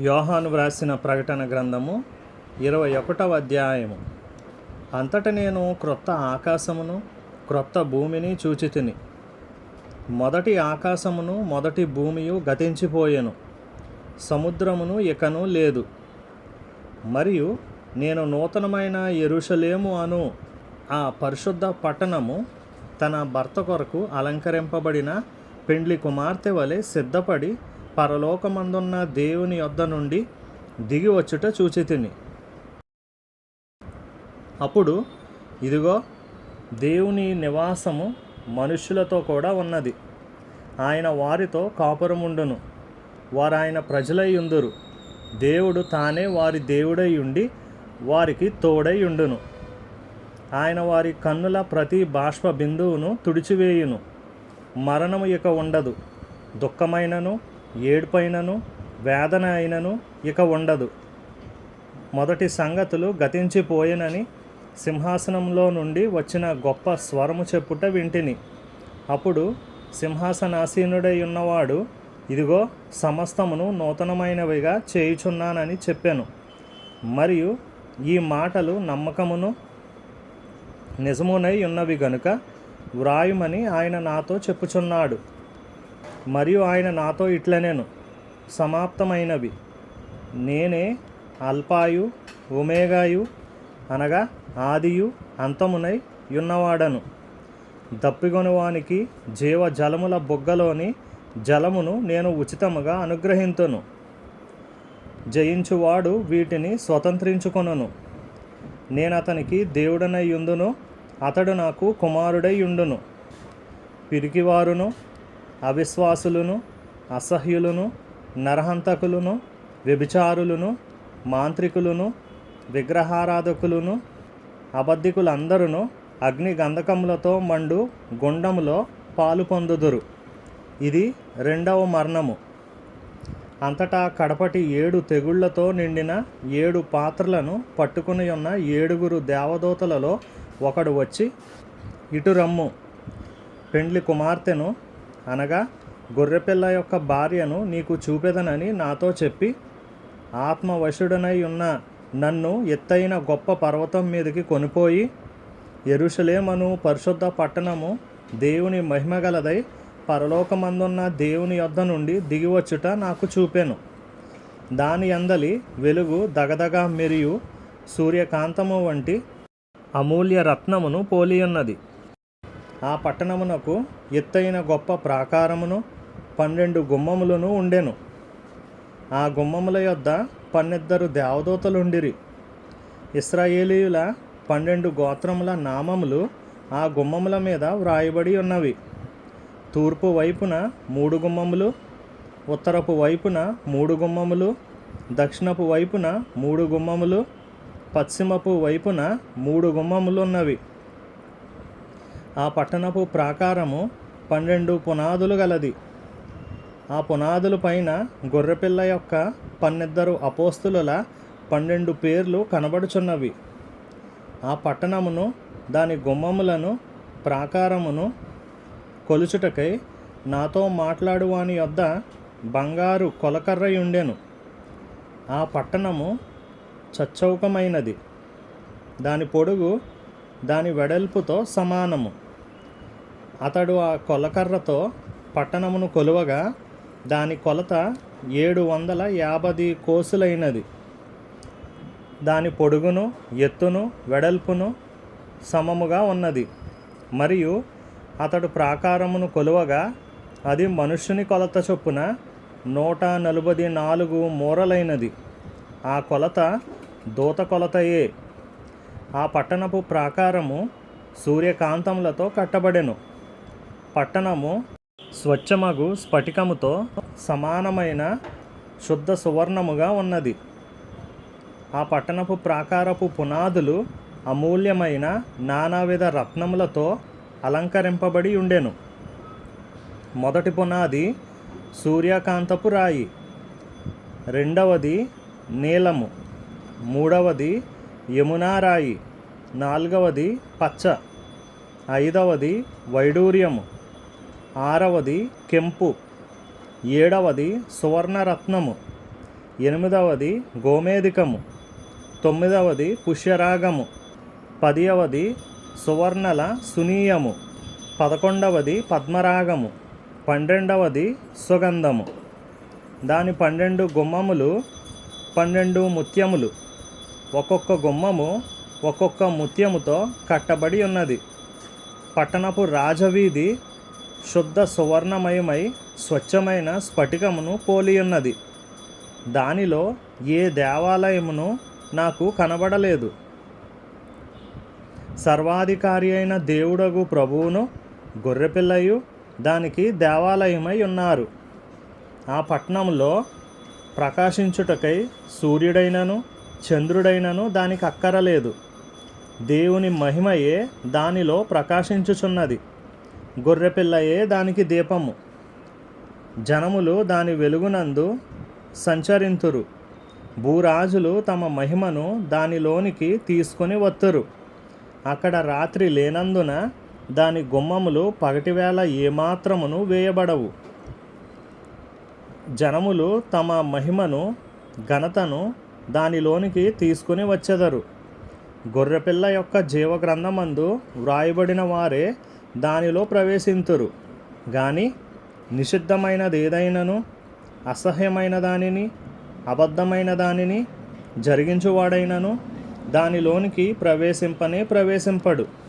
యోహాను వ్రాసిన ప్రకటన గ్రంథము ఇరవై ఒకటవ అధ్యాయము. అంతట నేను క్రొత్త ఆకాశమును క్రొత్త భూమిని చూచితిని. మొదటి ఆకాశమును మొదటి భూమియు గతించిపోయెను. సముద్రమును ఇకను లేదు. మరియు నేను నూతనమైన ఎరుషలేము అను ఆ పరిశుద్ధ పట్టణము తన భర్త కొరకు అలంకరింపబడిన పెండ్లి కుమార్తె వలె సిద్ధపడి పరలోకమందున్న దేవుని యొద్ద నుండి దిగి వచ్చుట చూచి తిని. అప్పుడు ఇదిగో దేవుని నివాసము మనుష్యులతో కూడా ఉన్నది. ఆయన వారితో కాపురముండును. వారు ఆయన ప్రజలై ఉందురు. దేవుడు తానే వారి దేవుడై ఉండి వారికి తోడై ఉండును. ఆయన వారి కన్నుల ప్రతి బాష్ప బిందువును తుడిచివేయును. మరణము ఇక ఉండదు. దుఃఖమైనను ఏడుపైనను వేదన అయినను ఇక ఉండదు. మొదటి సంగతులు గతించిపోయినని సింహాసనంలో నుండి వచ్చిన గొప్ప స్వరము చెప్పుట వింటిని. అప్పుడు సింహాసనాసీనుడై ఉన్నవాడు ఇదిగో సమస్తమును నూతనమైనవిగా చేయుచున్నానని చెప్పాను. మరియు ఈ మాటలు నమ్మకమును నిజమునై ఉన్నవి గనుక వ్రాయుమని ఆయన నాతో చెప్పుచున్నాడు. మరియు ఆయన నాతో ఇట్లనేను సమాప్తమైనవి. నేనే అల్పాయు ఒమేగాయు అనగా ఆదియు అంతమునై ఉన్నవాడను దప్పిగొనువానికి జీవ జలముల బొగ్గలోని జలమును నేను ఉచితముగా అనుగ్రహింతును. జయించువాడు వీటిని స్వతంత్రించుకొనును. నేను అతనికి దేవుడనై ఉండును అతడు నాకు కుమారుడై ఉండును పిరికివారును అవిశ్వాసులను అసహ్యులను నరహంతకులను వ్యభిచారులను మాంత్రికులను విగ్రహారాధకులను అబద్ధికులందరూ అగ్ని గంధకములతో మండు గుండములో పాలు పొందుదురు. ఇది రెండవ మరణము. అంతటా కడపటి ఏడు తెగుళ్ళతో నిండిన ఏడు పాత్రలను పట్టుకుని ఉన్న ఏడుగురు దేవదూతలలో ఒకడు వచ్చి ఇటు రమ్ము. పెండ్లి కుమార్తెను అనగా గొర్రెపిల్ల యొక్క భార్యను నీకు చూపెదనని నాతో చెప్పి ఆత్మవశుడనై ఉన్న నన్ను ఎత్తైన గొప్ప పర్వతం మీదకి కొనిపోయి ఎరుషలేమను పరిశుద్ధ పట్టణము దేవుని మహిమగలదై పరలోకమందున్న దేవుని యొద్ద నుండి దిగివచ్చుట నాకు చూపెను. దాని అందలి వెలుగు దగదగ మెరియు సూర్యకాంతము వంటి అమూల్య రత్నమును పోలియున్నది. ఆ పట్టణమునకు ఎత్తైన గొప్ప ప్రాకారమును పన్నెండు గుమ్మములను ఉండెను. ఆ గుమ్మముల యొద్ద పన్నెద్దరు దేవదూతలుండిరి. ఇస్రాయేలీయుల పన్నెండు గోత్రముల నామములు ఆ గుమ్మముల మీద వ్రాయబడి ఉన్నవి. తూర్పు వైపున మూడు గుమ్మములు ఉత్తరపు వైపున మూడు గుమ్మములు దక్షిణపు వైపున మూడు గుమ్మములు పశ్చిమపు వైపున మూడు గుమ్మములు ఉన్నవి ఆ పట్టణపు ప్రాకారము పన్నెండు పునాదులు గలది. ఆ పునాదుల పైన గొర్రెపిల్ల యొక్క పన్నెద్దరు అపోస్తుల పన్నెండు పేర్లు కనబడుచున్నవి. ఆ పట్టణమును దాని గుమ్మములను ప్రాకారమును కొలుచుటకై నాతో మాట్లాడువాని యొద్ద బంగారు కొలకర్రయుండెను. ఆ పట్టణము చచ్చౌకమైనది. దాని పొడుగు దాని వెడల్పుతో సమానము. అతడు ఆ కొలకర్రతో పట్టణమును కొలువగా దాని కొలత ఏడు వందల యాభై కోసులైనది. దాని పొడుగును ఎత్తును వెడల్పును సమముగా ఉన్నది. మరియు అతడు ప్రాకారమును కొలువగా అది మనుష్యుని కొలత చొప్పున నూట నలభై నాలుగు మూరలైనది. ఆ కొలత దూత కొలతయే. ఆ పట్టణపు ప్రాకారము సూర్యకాంతములతో కట్టబడెను. పట్టణము స్వచ్ఛమగు స్ఫటికముతో సమానమైన శుద్ధ సువర్ణముగా ఉన్నది. ఆ పట్టణపు ప్రాకారపు పునాదులు అమూల్యమైన నానావిధ రత్నములతో అలంకరింపబడి ఉండెను. మొదటి పునాది సూర్యకాంతపు రాయి రెండవది నీలము మూడవది యమునారాయి నాలుగవది పచ్చ ఐదవది వైడూర్యము. ఆరవది కెంపు ఏడవది సువర్ణరత్నము ఎనిమిదవది గోమేధికము తొమ్మిదవది పుష్యరాగము పదివది సువర్ణల సునీయము పదకొండవది పద్మరాగము పన్నెండవది సుగంధము. దాని పన్నెండు గుమ్మములు పన్నెండు ముత్యములు. ఒక్కొక్క గుమ్మము ఒక్కొక్క ముత్యముతో కట్టబడి ఉన్నది. పట్టణపు రాజవీధి శుద్ధ సువర్ణమయమై స్వచ్ఛమైన స్ఫటికమును పోలియున్నది. దానిలో ఏ దేవాలయమును నాకు కనబడలేదు. సర్వాధికారి అయిన దేవుడగు ప్రభువును గొర్రెపిల్లయు దానికి దేవాలయమై ఉన్నారు. ఆ పట్టణంలో ప్రకాశించుటకై సూర్యుడైనను చంద్రుడైనను దానికి అక్కరలేదు. దేవుని మహిమయే దానిలో ప్రకాశించుచున్నది. గొర్రెపిల్లయే దానికి దీపము. జనములు దాని వెలుగునందు సంచరింతురు. భూరాజులు తమ మహిమను దానిలోనికి తీసుకొని వత్తురు. అక్కడ రాత్రి లేనందున దాని గుమ్మములు పగటివేళ ఏమాత్రమును వేయబడవు. జనములు తమ మహిమను ఘనతను దానిలోనికి తీసుకుని వచ్చెదరు. గొర్రెపిల్ల యొక్క జీవగ్రంథమందు వ్రాయబడిన వారే దానిలో ప్రవేశింతురు. గాని నిషిద్ధమైనది ఏదైనను అసహ్యమైన దానిని అబద్ధమైన దానిని జరిగించువాడైనను దానిలోనికి ప్రవేశింపనే ప్రవేశింపడు.